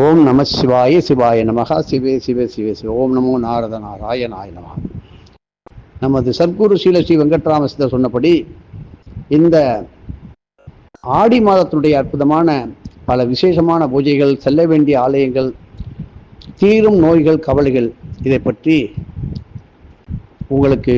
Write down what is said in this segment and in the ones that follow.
ஓம் நம சிவாய சிவாய நமகா. சிவே சிவே சிவே சிவ. ஓம் நமோ நாரத நாராயணாய நமகா நமது சத்குரு ஸ்ரீல ஸ்ரீ வெங்கட்ராமசித்தர் சொன்னபடி இந்த ஆடி மாதத்தினுடைய அற்புதமான பல விசேஷமான பூஜைகள் செல்ல வேண்டிய ஆலயங்கள் தீரும் நோய்கள் கவலைகள் இதை பற்றி உங்களுக்கு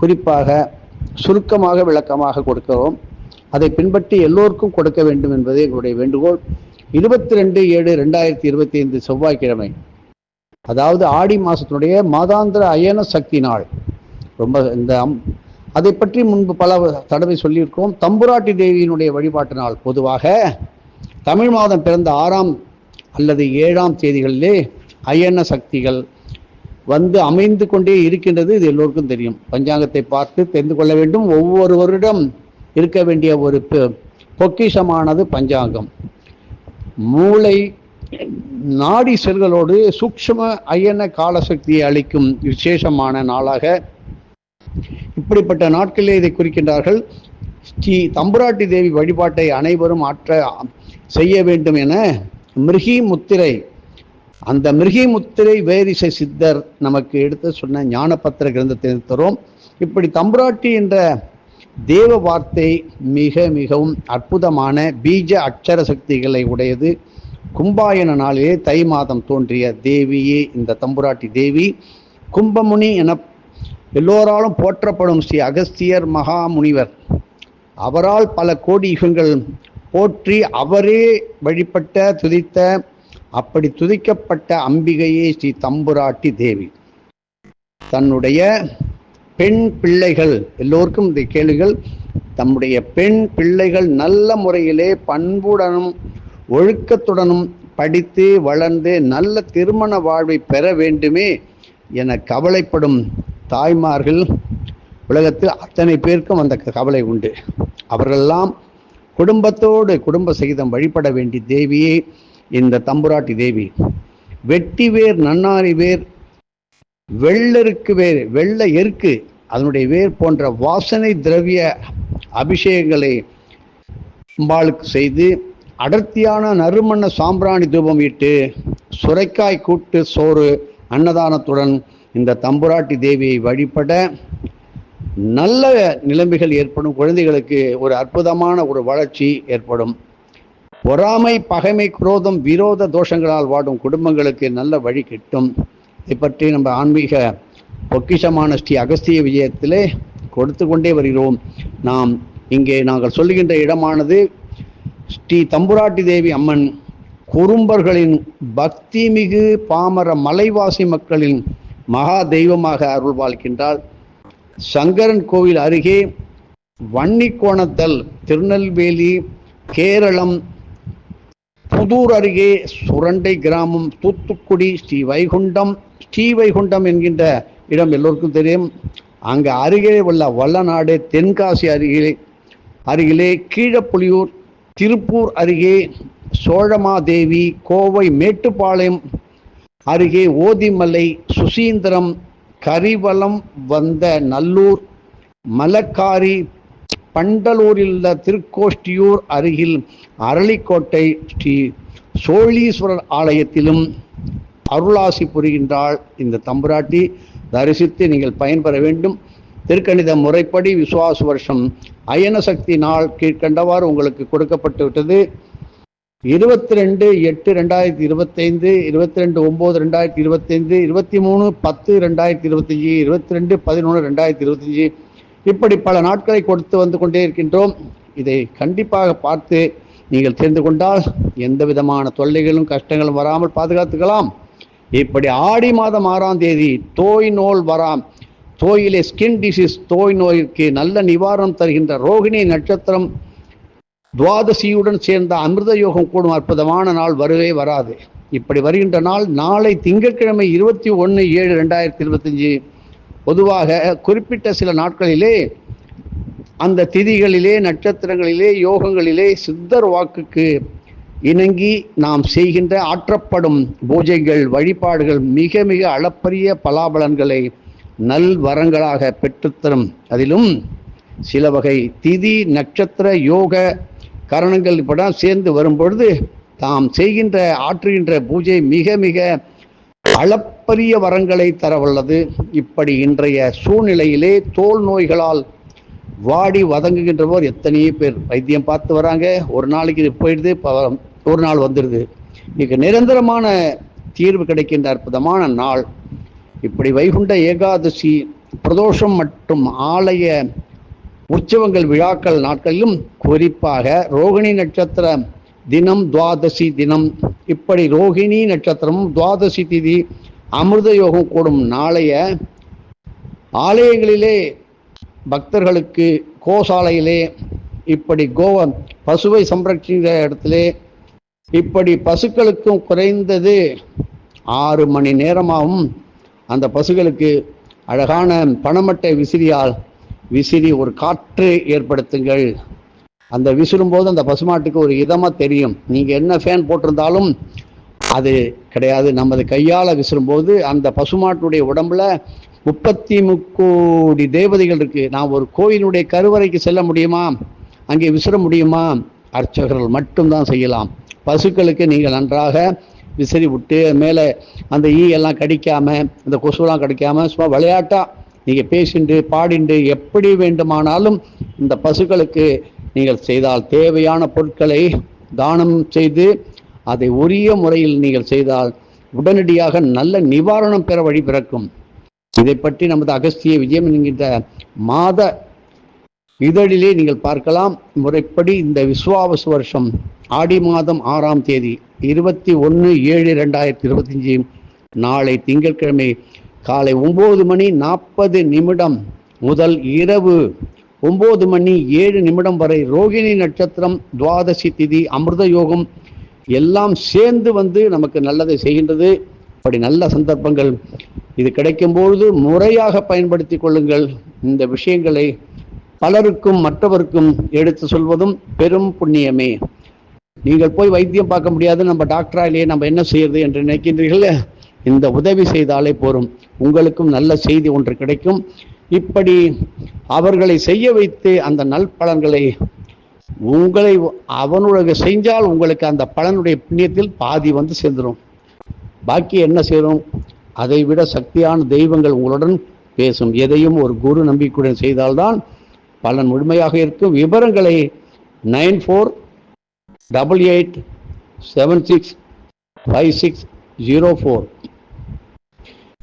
குறிப்பாக சுருக்கமாக விளக்கமாக கொடுக்கிறோம். அதை பின்பற்றி எல்லோருக்கும் கொடுக்க வேண்டும் என்பதே எங்களுடைய வேண்டுகோள். இருபத்தி ரெண்டு ஏழு ரெண்டாயிரத்தி இருபத்தி ஐந்து செவ்வாய்க்கிழமை. அதாவது ஆடி மாதத்தினுடைய மாதாந்திர அயன சக்தி நாள். ரொம்ப இந்த அம்- அதை பற்றி முன்பு பல தடவை சொல்லியிருக்கோம். தம்புராட்டி தேவியினுடைய வழிபாட்டு நாள் பொதுவாக தமிழ் மாதம் பிறந்த ஆறாம் அல்லது ஏழாம் தேதிகளிலே அயன சக்திகள் வந்து அமைந்து கொண்டே இருக்கின்றது. இது எல்லோருக்கும் தெரியும். பஞ்சாங்கத்தை பார்த்து தெரிந்து கொள்ள வேண்டும். ஒவ்வொருவரிடம் இருக்க வேண்டிய ஒரு பொ- பொக்கிஷமானது பஞ்சாங்கம். மூளை நாடி செல்களோடு சூக்ஷ்ம அயன காலசக்தியை அளிக்கும் விசேஷமான நாளாக இப்படிப்பட்ட நாட்களிலே இதை குறிக்கின்றார்கள். ஸ்ரீ தம்புராட்டி தேவி வழிபாட்டை அனைவரும் ஆற்ற செய்ய வேண்டும் என மிருகி முத்திரை அந்த மிருகி முத்திரை வேரிசை சித்தர் நமக்கு எடுத்து சொன்ன ஞானபத்திர கிரந்தத்தை தரும். இப்படி தம்புராட்டி என்ற தேவ வார்த்தை மிக மிகவும் அற்புதமான பீஜ அட்சர சக்திகளை உடையது. கும்பாயன நாளிலே தை மாதம் தோன்றிய தேவியே இந்த தம்புராட்டி தேவி. கும்பமுனி என எல்லோராலும் போற்றப்படும் ஸ்ரீ அகஸ்தியர் மகாமுனிவர். அவரால் பல கோடி யுகங்கள் போற்றி அவரே வழிபட்ட துதித்த அப்படி துதிக்கப்பட்ட அம்பிகையே ஸ்ரீ தம்புராட்டி தேவி. தன்னுடைய பெண் பிள்ளைகள் எல்லோருக்கும் இந்த கேள்விகள் தம்முடைய பெண் பிள்ளைகள் நல்ல முறையிலே பண்புடனும் ஒழுக்கத்துடனும் படித்து வளர்ந்து நல்ல திருமண வாழ்வை பெற வேண்டுமே என கவலைப்படும் தாய்மார்கள் உலகத்தில் அத்தனை பேருக்கும் அந்த கவலை உண்டு. அவர்களெல்லாம் குடும்பத்தோடு குடும்ப சகிதம் வழிபட வேண்டிய தேவியே இந்த தம்புராட்டி தேவி. வெட்டி வேர் நன்னாரி வேர் வெள்ளருக்கு வேர் வெள்ள எருக்கு அதனுடைய வேர் போன்ற வாசனை திரவிய அபிஷேகங்களை அம்பாளுக்கு செய்து அடர்த்தியான நறுமண சாம்பிராணி தூபம் இட்டு சுரைக்காய் கூட்டு சோறு அன்னதானத்துடன் இந்த தம்புராட்டி தேவியை வழிபட நல்ல நிலைமைகள் ஏற்படும். குழந்தைகளுக்கு ஒரு அற்புதமான ஒரு வளர்ச்சி ஏற்படும். பொறாமை பகைமை குரோதம் விரோத தோஷங்களால் வாடும் குடும்பங்களுக்கு நல்ல வழி கிட்டும். இதை பற்றி நம்ம ஆன்மீக பொக்கிஷமான ஸ்ரீ அகஸ்திய விஜயத்திலே கொடுத்து கொண்டே வருகிறோம். நாம் இங்கே நாங்கள் சொல்லுகின்ற இடமானது ஸ்ரீ தம்புராட்டி தேவி அம்மன் குறும்பர்களின் பக்தி மிகு பாமர மலைவாசி மக்களின் மகா தெய்வமாக அருள் வாழ்கின்றாள் சங்கரன் கோவில் அருகே வன்னிக்கோணத்தல் திருநெல்வேலி கேரளம் புதூர் அருகே சுரண்டை கிராமம் தூத்துக்குடி ஸ்ரீ வைகுண்டம் ஸ்ரீ வைகுண்டம் என்கின்ற இடம் எல்லோருக்கும் தெரியும். அங்கே அருகே உள்ள வல்லநாடு தென்காசி அருகிலே அருகிலே கீழப்புலியூர் திருப்பூர் அருகே சோழமாதேவி கோவை மேட்டுப்பாளையம் அருகே ஓதிமலை சுசீந்திரம் கரிவலம் வந்த நல்லூர் மலக்காரி பண்டலூரில் உள்ள திருக்கோஷ்டியூர் அருகில் அரளிக்கோட்டை ஸ்ரீ சோழீஸ்வரர் ஆலயத்திலும் அருளாசி புரிகின்றாள் இந்த தம்புராட்டி. தரிசித்து நீங்கள் பயன்பெற வேண்டும். திருக்கணித முறைப்படி விசுவாச வருஷம் அயன சக்தி நாள் கீழ்கண்டவாறு உங்களுக்கு கொடுக்கப்பட்டு விட்டது. இருபத்தி ரெண்டு எட்டு ரெண்டாயிரத்தி இருபத்தைந்து இருபத்தி ரெண்டு ஒம்பது ரெண்டாயிரத்தி இருபத்தைந்து இருபத்தி மூணு பத்து ரெண்டாயிரத்தி இருபத்தஞ்சி இருபத்தி ரெண்டு பதினொன்று ரெண்டாயிரத்தி இருபத்தஞ்சி. இப்படி பல நாட்களை கொடுத்து வந்து கொண்டே இருக்கின்றோம். இதை கண்டிப்பாக பார்த்து நீங்கள் தெரிந்து கொண்டால் எந்த விதமான தொல்லைகளும் கஷ்டங்களும் வராமல் பாதுகாத்துக்கலாம். இப்படி ஆடி மாதம் ஆறாம் தேதி தோய் நோல் வராம். தோயிலே ஸ்கின் டிசீஸ் தோய் நோய்க்கு நல்ல நிவாரணம் தருகின்ற ரோகிணி நட்சத்திரம் துவாதசியுடன் சேர்ந்த அமிர்த யோகம் கூடும் அற்புதமான நாள் வருவே வராது. இப்படி வருகின்ற நாள் நாளை திங்கட்கிழமை இருபத்தி ஒன்று ஏழு ரெண்டாயிரத்தி இருபத்தஞ்சி. பொதுவாக குறிப்பிட்ட சில நாட்களிலே அந்த திதிகளிலே நட்சத்திரங்களிலே யோகங்களிலே சித்தர் வாக்குக்கு இணங்கி நாம் செய்கின்ற ஆற்றப்படும் பூஜைகள் வழிபாடுகள் மிக மிக அளப்பரிய பலாபலன்களை நல் வரங்களாக பெற்றுத்தரும். அதிலும் சில வகை திதி நட்சத்திர யோக கரணங்கள் இப்படா சேர்ந்து வரும்பொழுது தாம் செய்கின்ற ஆற்றுகின்ற பூஜை மிக மிக அளப்பரிய வரங்களை தரவல்லது. இப்படி இன்றைய சூழ்நிலையிலே தோல் நோய்களால் வாடி வதங்குகின்றவர் எத்தனையோ பேர். வைத்தியம் பார்த்து வராங்க. ஒரு நாளைக்கு இது போயிடுது ஒரு நாள் வந்துடுது. இன்னைக்கு நிரந்தரமான தீர்வு கிடைக்கின்ற அற்புதமான நாள். இப்படி வைகுண்ட ஏகாதசி பிரதோஷம் மற்றும் ஆலய உற்சவங்கள் விழாக்கள் நாட்களிலும் குறிப்பாக ரோகிணி நட்சத்திர தினம் துவாதசி தினம். இப்படி ரோகிணி நட்சத்திரமும் துவாதசி திதி அமிர்த யோகம் கூடும் நாளைய ஆலயங்களிலே பக்தர்களுக்கு கோசாலையிலே இப்படி கோவன் பசுவை சம்ரட்சிக்கிற இடத்திலே இப்படி பசுக்களுக்கும் குறைந்தது ஆறு மணி நேரமாகவும் அந்த பசுகளுக்கு அழகான பணமட்டை விசிறியால் விசிறி ஒரு காற்று ஏற்படுத்துங்கள். அந்த விசிறும்போது அந்த பசுமாட்டுக்கு ஒரு இதமாக தெரியும். நீங்கள் என்ன ஃபேன் போட்டிருந்தாலும் அது கிடையாது. நமது கையால் விசிறும்போது அந்த பசுமாட்டுடைய உடம்புல முப்பத்தி முக்கோடி தேவதைகள் இருக்கு. நான் ஒரு கோயிலுடைய கருவறைக்கு செல்ல முடியுமா? அங்கே விசிற முடியுமா? அர்ச்சகர்கள் மட்டும்தான் செய்யலாம். பசுக்களுக்கு நீங்கள் நன்றாக விசிறி விட்டு மேலே அந்த ஈ எல்லாம் கடிக்காம இந்த கொசுலாம் கடிக்காம சும்மா விளையாட்டா? நீங்கள் பேசிண்டு பாடிண்டு எப்படி வேண்டுமானாலும் இந்த பசுக்களுக்கு நீங்கள் செய்தால் தேவையான பொருட்களை தானம் செய்து அதை உரிய முறையில் நீங்கள் செய்தால் உடனடியாக நல்ல நிவாரணம் பெற வழி பிறக்கும். இதை பற்றி நமது அகஸ்திய விஜயம் என்கின்ற மாத இதழிலே நீங்கள் பார்க்கலாம். முறைப்படி இந்த விஸ்வாவசு வருஷம் ஆடி மாதம் ஆறாம் தேதி இருபத்தி ஒன்று ஏழு ரெண்டாயிரத்தி இருபத்தஞ்சி நாளை திங்கட்கிழமை காலை ஒம்பது மணி நாற்பது நிமிடம் முதல் இரவு ஒம்பது மணி ஏழு நிமிடம் வரை ரோகிணி நட்சத்திரம் துவாதசி திதி அமிர்த யோகம் எல்லாம் சேர்ந்து வந்து நமக்கு நல்லதை செய்கின்றது. அப்படி நல்ல சந்தர்ப்பங்கள் இது கிடைக்கும்பொழுது முறையாக பயன்படுத்திக் கொள்ளுங்கள். இந்த விஷயங்களை பலருக்கும் மற்றவருக்கும் எடுத்து சொல்வதும் பெரும் புண்ணியமே. நீங்கள் போய் வைத்தியம் பார்க்க முடியாது நம்ம டாக்டராலேயே நம்ம என்ன செய்யறது என்று நினைக்கின்றீர்கள்? இந்த உதவி செய்தாலே போரும். உங்களுக்கும் நல்ல செய்தி ஒன்று கிடைக்கும். இப்படி அவர்களை செய்ய வைத்து அந்த நல்பலன்களை உங்களை அவனுடைய செஞ்சால் உங்களுக்கு அந்த பலனுடைய புண்ணியத்தில் பாதி வந்து சேர்ந்துடும் பாக்கி என்ன செய்யணும் அதை விட சக்தியான தெய்வங்கள் உங்களுடன் பேசும். எதையும் ஒரு குரு நம்பிக்கையுடன் செய்தால்தான் பலன் முழுமையாக இருக்கும். விவரங்களை nine four double eight seven six five six zero four.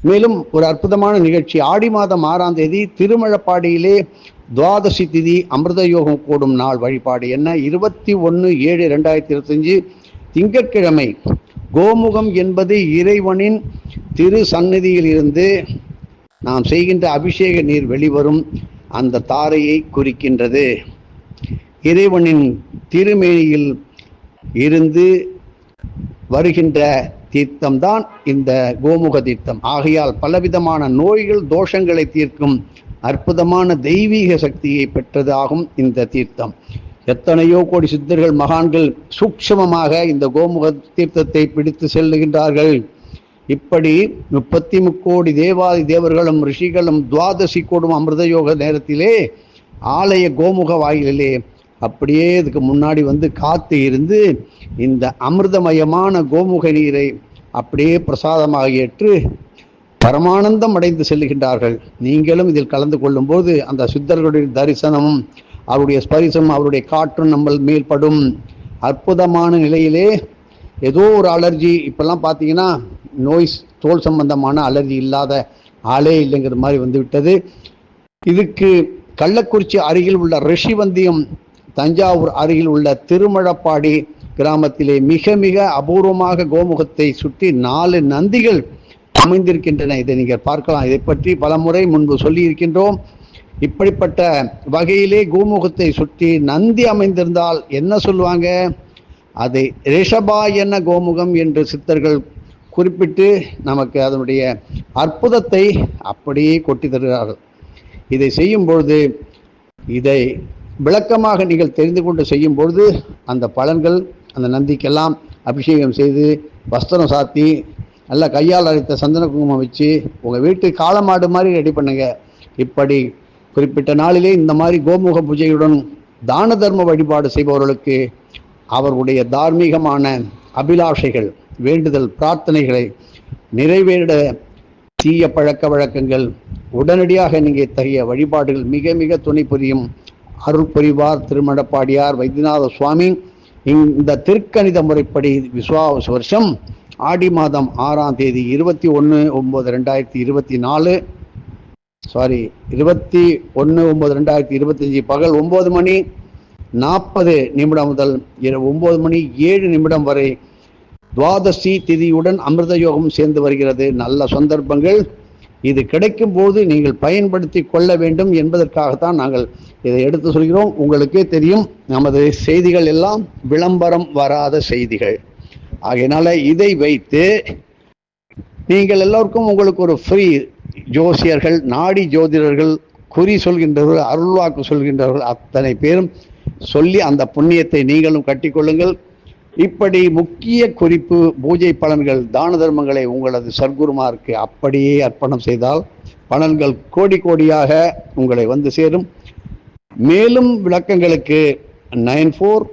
மேலும் ஒரு அற்புதமான நிகழ்ச்சி. ஆடி மாதம் ஆறாம் தேதி திருமழப்பாடியிலே துவாதசி திதி அமிர்த யோகம் கூடும் நாள் வழிபாடு. என்ன? இருபத்தி ஒன்று ஏழு ரெண்டாயிரத்தி இருபத்தஞ்சு திங்கட்கிழமை கோமுகம் என்பது இறைவனின் திரு சந்நிதியில் இருந்து நாம் செய்கின்ற அபிஷேக நீர் வெளிவரும் அந்த தாரையை குறிக்கின்றது. இறைவனின் திருமேனியில் இருந்து வருகின்ற தீர்த்தம்தான் இந்த கோமுக தீர்த்தம். ஆகையால் பலவிதமான நோய்கள் தோஷங்களை தீர்க்கும் அற்புதமான தெய்வீக சக்தியை பெற்றதாகும் இந்த தீர்த்தம். எத்தனையோ கோடி சித்தர்கள் மகான்கள் சூக்ஷமமாக இந்த கோமுக தீர்த்தத்தை பிடித்து செல்லுகின்றார்கள். இப்படி முப்பத்தி முக்கோடி தேவாதி தேவர்களும் ரிஷிகளும் துவாதசி கூடும் அமிர்த யோக நேரத்திலே ஆலய கோமுக வாயிலிலே அப்படியே இதுக்கு முன்னாடி வந்து காத்து இருந்து இந்த அமிர்தமயமான கோமுக நீரை அப்படியே பிரசாதமாக ஏற்று பரமானந்தம் அடைந்து செல்லுகின்றார்கள். நீங்களும் இதில் கலந்து கொள்ளும்போது அந்த சித்தர்களுடைய தரிசனமும் அவருடைய ஸ்பரிசம் அவருடைய காற்றும் நம்ம மேல் படும். அற்புதமான நிலையிலே ஏதோ ஒரு அலர்ஜி இப்பெல்லாம் பார்த்தீங்கன்னா நோய் தோல் சம்பந்தமான அலர்ஜி இல்லாத ஆளே இல்லைங்கிற மாதிரி வந்துவிட்டது. இதுக்கு கள்ளக்குறிச்சி அருகில் உள்ள ரிஷிவந்தியம் தஞ்சாவூர் அருகில் உள்ள திருமழப்பாடி கிராமத்திலே மிக மிக அபூர்வமாக கோமுகத்தை சுற்றி நாலு நந்திகள் அமைந்திருக்கின்றன. இதை நீங்கள் பார்க்கலாம். இதை பற்றி பலமுறை முன்பு சொல்லியிருக்கின்றோம். இப்படிப்பட்ட வகையிலே கோமுகத்தை சுற்றி நந்தி அமைந்திருந்தால் என்ன சொல்லுவாங்க? அதை ரிஷபாயன கோமுகம் என்று சித்தர்கள் குறிப்பிட்டு நமக்கு அதனுடைய அற்புதத்தை அப்படியே கொட்டி தருகிறார்கள். இதை செய்யும் பொழுது இதை விளக்கமாக நீங்கள் தெரிந்து கொண்டு செய்யும் பொழுது அந்த பலன்கள் அந்த நந்திக்கெல்லாம் அபிஷேகம் செய்து வஸ்திரம் சாத்தி நல்லா கையால் அரைத்த சந்தன குங்குமம் வச்சு உங்கள் வீட்டு காலமாடு மாதிரி ரெடி பண்ணுங்க. இப்படி குறிப்பிட்ட நாளிலே இந்த மாதிரி கோமுக பூஜையுடன் தான தர்ம வழிபாடு செய்பவர்களுக்கு அவர்களுடைய தார்மீகமான அபிலாஷைகள் வேண்டுதல் பிரார்த்தனைகளை நிறைவேற தீய பழக்க வழக்கங்கள் உடனடியாக நீங்கள் இத்தகைய வழிபாடுகள் மிக மிக துணை புரியும். அருள் புரிவார் திருமணப்பாடியார் வைத்தியநாத சுவாமி இந்த திருக்கணித முறைப்படி விஸ்வாவச வருஷம் ஆடி மாதம் ஆறாம் தேதி இருபத்தி ஒன்று ஒம்பது ரெண்டாயிரத்தி இருபத்தி நாலு சாரி இருபத்தி ஒன்று ஒம்பது ரெண்டாயிரத்தி இருபத்தஞ்சி பகல் ஒம்பது மணி நாற்பது நிமிடம் முதல் இரவு ஒம்பது மணி ஏழு நிமிடம் வரை துவாதசி திதியுடன் அமிர்த யோகம் சேர்ந்து வருகிறது. நல்ல சந்தர்ப்பங்கள். இது கிடைக்கும் போது நீங்கள் பயன்படுத்தி கொள்ள வேண்டும் என்பதற்காகத்தான் நாங்கள் இதை எடுத்து சொல்கிறோம். உங்களுக்கே தெரியும் நமது செய்திகள் எல்லாம் விளம்பரம் வராத செய்திகள். ஆகையினால இதை வைத்து நீங்கள் எல்லோருக்கும் உங்களுக்கு ஒரு ஃப்ரீ ஜோசியர்கள் நாடி ஜோதிடர்கள் குறி சொல்கின்றவர்கள் அருள்வாக்கு சொல்கின்றவர்கள் அத்தனை பேரும் சொல்லி அந்த புண்ணியத்தை நீங்களும் கட்டிக்கொள்ளுங்கள். இப்படி முக்கிய குறிப்பு பூஜை பலன்கள் தான தர்மங்களை உங்களது சர்க்குருமாருக்கு அப்படியே அர்ப்பணம் செய்தால் பலன்கள் கோடி கோடியாக உங்களை வந்து சேரும். மேலும் விளக்கங்களுக்கு nine four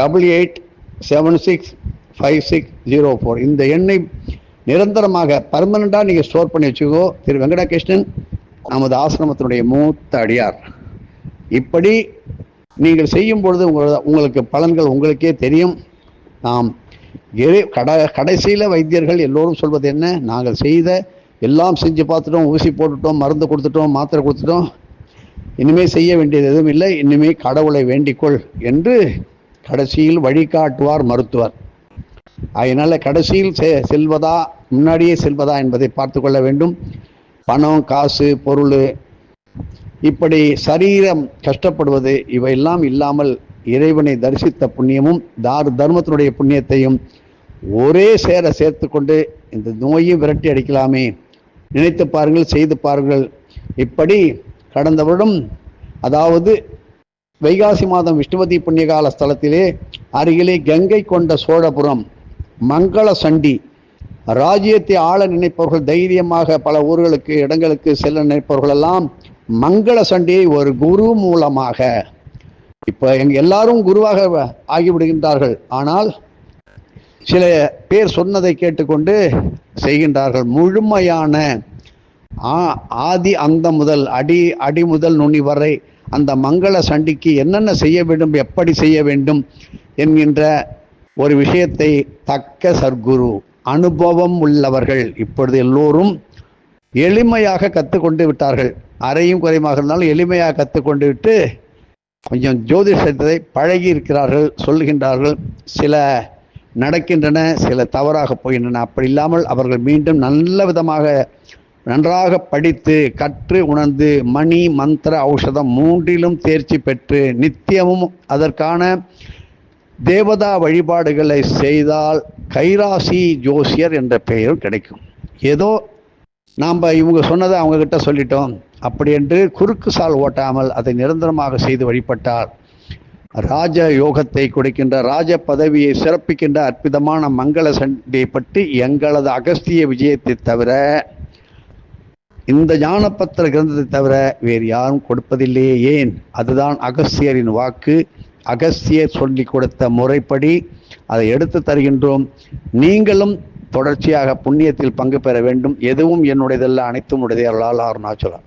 double eight seven six five six zero four. இந்த எண்ணை நிரந்தரமாக பர்மனண்டாக நீங்கள் ஸ்டோர் பண்ணி வச்சுக்கோ. திரு வெங்கடகிருஷ்ணன் நமது ஆசிரமத்தினுடைய மூத்த அடியார். இப்படி நீங்கள் செய்யும் பொழுது உங்களுக்கு பலன்கள் உங்களுக்கே தெரியும். நாம் கட கடைசியில் வைத்தியர்கள் எல்லோரும் சொல்வது என்ன? நாங்கள் செய்த எல்லாம் செஞ்சு பார்த்துட்டோம் ஊசி போட்டுட்டோம் மருந்து கொடுத்துட்டோம் மாத்திரை கொடுத்துட்டோம். இனிமேல் செய்ய வேண்டியது எதுவும் இல்லை. இனிமேல் கடவுளை வேண்டிக்கொள் என்று கடைசியில் வழிகாட்டுவார் மருத்துவர் அதனால் கடைசியில் செ செல்வதா முன்னாடியே செல்வதா என்பதை பார்த்து கொள்ள வேண்டும். பணம் காசு பொருள் இப்படி சரீரம் கஷ்டப்படுவது இவையெல்லாம் இல்லாமல் இறைவனை தரிசித்த புண்ணியமும் தார் தர்மத்தினுடைய புண்ணியத்தையும் ஒரே சேர சேர்த்து கொண்டு இந்த நோயை விரட்டி அடிக்கலாமே. நினைத்து பாருங்கள் செய்து பாருங்கள். இப்படி கடந்த வருடம் அதாவது வைகாசி மாதம் விஷ்ணுவதி புண்ணியகால ஸ்தலத்திலே அருகிலே கங்கை கொண்ட சோழபுரம் மங்கள சண்டி. ராஜ்யத்தை ஆள நினைப்பவர்கள் தைரியமாக பல ஊர்களுக்கு இடங்களுக்கு செல்ல நினைப்பவர்களெல்லாம் மங்கள சண்டியை ஒரு குரு மூலமாக. இப்போ எங்க எல்லாரும் குருவாக ஆகிவிடுகின்றார்கள். ஆனால் சில பேர் சொன்னதை கேட்டுக்கொண்டு செய்கின்றார்கள். முழுமையான ஆதி அந்த முதல் அடி அடி முதல் நுனி வரை அந்த மங்கள சண்டிக்கு என்னென்ன செய்ய வேண்டும் எப்படி செய்ய வேண்டும் என்கின்ற ஒரு விஷயத்தை தக்க சர்க்குரு அனுபவம் உள்ளவர்கள் இப்பொழுது எல்லோரும் எளிமையாக கற்றுக்கொண்டு விட்டார்கள். அறையும் குறைமாக இருந்தாலும் எளிமையாக கற்றுக்கொண்டு விட்டு கொஞ்சம் ஜோதிஷத்தை பழகி இருக்கிறார்கள் சொல்கின்றார்கள். சில நடக்கின்றன சில தவறாக போகின்றன. அப்படி இல்லாமல் அவர்கள் மீண்டும் நல்ல விதமாக நன்றாக படித்து கற்று உணர்ந்து மணி மந்திர ஔஷதம் மூன்றிலும் தேர்ச்சி பெற்று நித்தியமும் அதற்கான தேவதா வழிபாடுகளை செய்தால் கைராசி ஜோசியர் என்ற பெயரும் கிடைக்கும். ஏதோ நாம் இவங்க சொன்னதை அவங்கக்கிட்ட சொல்லிட்டோம். அப்படி என்று குறுக்கு சால் ஓட்டாமல் அதை நிரந்தரமாக செய்து வழிபட்டால் ராஜ யோகத்தை கொடுக்கின்ற ராஜ பதவியை சிறப்பிக்கின்ற அற்புதமான மங்கள சண்டையை பற்றி எங்களது அகஸ்திய விஜயத்தை தவிர இந்த ஞானப்பத்திர கிரந்தத்தை தவிர வேறு யாரும் கொடுப்பதில்லையே ஏன்? அதுதான் அகஸ்தியரின் வாக்கு. அகஸ்தியர் சொல்லி கொடுத்த முறைப்படி அதை எடுத்து தருகின்றோம். நீங்களும் தொடர்ச்சியாக புண்ணியத்தில் பங்கு பெற வேண்டும். எதுவும் என்னுடையதல்ல அனைத்தும் உடையதே அருளால் அருணாச்சலம்